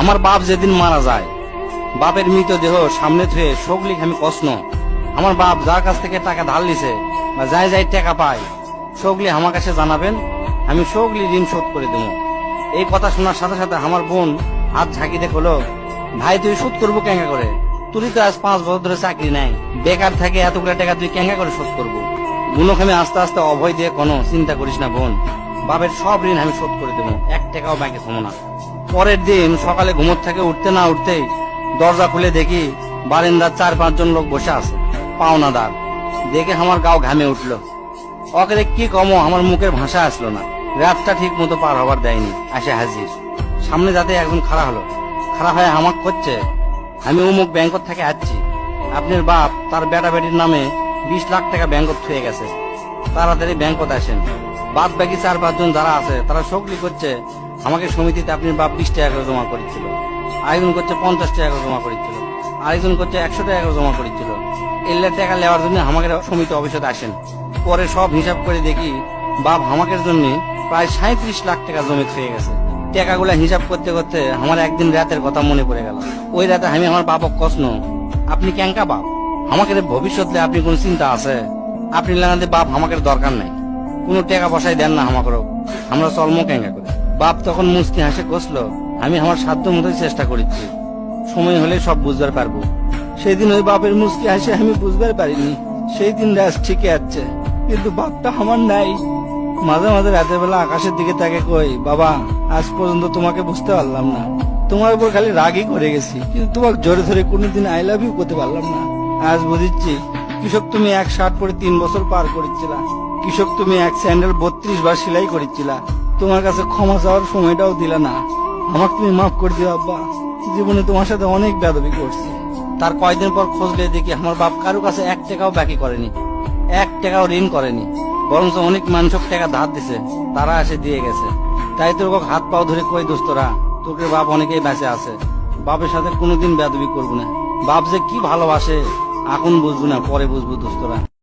আমার বাপ যেদিন মারা যায়, বাপের মৃতদেহ সামনে থুয়ে সগলিক আমি কষ্ণ আমার বাপ যার কাছ থেকে টাকা ধার লিছে বা যাই যাই টাকা পায় সগলি আমার কাছে জানাবেন? আমি সগলি ঋণ শোধ করে দেবো। এই কথা শোনার সাথে সাথে আমার বোন হাত ঝাঁকি দেখল ভাই, তুই শোধ করব কেঙ্গা করে? তুই তো আজ পাঁচ বছর ধরে চাকরি নাই। বেকার থাকে এতগুলো টাকা তুই কেঙ্গা করে শোধ করব? আমি আস্তে আস্তে অভয় দিয়ে কোনো চিন্তা করিস না বোন। বাপের সব ঋণ আমি শোধ করে দেবো। এক টাকাও ব্যাংকে থমো না। পরের দিন সকালে ঘুমোর থেকে উঠতে না উঠতেই দরজা খুলে দেখি বারিন্দার চার পাঁচজন লোক বসে আছে, পাওনাদার। দেখে আমার গাও ঘামে উঠল। অকেরে কি কমো, আমার মুখের ভাষা আসলো না। রাতটা ঠিক মতো পার হবার দেয়নি আসে হাজির। সামনে যাতে একজন খাড়া হলো। খাড়া হয়ে আমাক করছে, আমি অমুক ব্যাংকত থেকে আসছি। আপনার বাপ তার বেটা বেটির নামে বিশ লাখ টাকা ব্যাংকত থুয়ে গেছে। তাড়াতাড়ি ব্যাংকত আসেন। বাদ বাকি চার পাঁচজন যারা আছে, তারা সকলি করছে, আমাকে সমিতিতে আপনি বাপ বিশ টাকা করে জমা করেছিল। আরেকজন করছে পঞ্চাশ টাকা করে জমা করেছিল। আরেকজন করছে একশো টাকা করে জমা করেছিল। এল্লা টাকা নেওয়ার জন্য আমাকে সমিতি অফিসে আসেন। পরে সব হিসাব করে দেখি, বাপ আমাকের জন্য প্রায় সাঁত্রিশ লাখ টাকা জমি খেয়ে গেছে। টাকাগুলা হিসাব করতে করতে আমার একদিন রাতের কথা মনে পড়ে গেল। ওই রাতে আমি আমার বাপক কষ্ণ আপনি ক্যাঙ্কা বাপ? আমাকে ভবিষ্যতে আপনি কোন চিন্তা আছে? আপনি বাপ আমাকে দরকার নাই। কোনো টাকা পয়সায় দেন না আমাকেও আমরা চলম ক্যাঙ্কা করে? বাপ তখন মুস্তি হাসে কষলো আমি আমার সাধ্য মতো চেষ্টা করেছি সময় হলে সব বুঝবার পারব। সেদিন ওই বাপের মুস্কি হাসে, আমি বুঝবার পারিনি। সেই দিন রাজ ঠিকই আছে, কিন্তু বাপটা আমার নাই। মাঝে মাঝে রাতের বেলা আকাশের দিকে তাকে কই, বাবা, আজ পর্যন্ত তোমাকে বুঝতে পারলাম না। তোমার উপর খালি রাগই করে গেছি, কিন্তু তোমাকে জোরে ধরে কোনোদিন আই লাভ ইউ করতে পারলাম না। আজ বুঝিচ্ছি, কৃষক তুমি এক শার্ট পরে তিন বছর পার করেছিলা। কৃষক, তুমি এক স্যান্ডেল বত্রিশ বার সেলাই করেছিলা। তোমার কাছে ক্ষমা চাওয়ার সময়টাও দিলা না। আমাকে তুমি মাফ করে দিও, আব্বা। জীবনে তোমার সাথে অনেক বেদবি করছি। তার কয়দিন পর খোঁজলে দেখি আমার বাপ কারও কাছে এক টাকাও বাকি করেনি। এক টাকাও ঋণ করেনি। বরঞ্চ অনেক মানুষক টাকা ধার দিছে। তারা এসে দিয়ে গেছে। তাই তোর হাত পাও ধরে কই দোস্তরা, তোকে বাপ অনেকেই বেঁচে আছে। বাপের সাথে কোনোদিন বেদবি করব না। বাপ যে কি ভালোবাসে, এখন বুঝব না, পরে বুঝব দোস্তরা।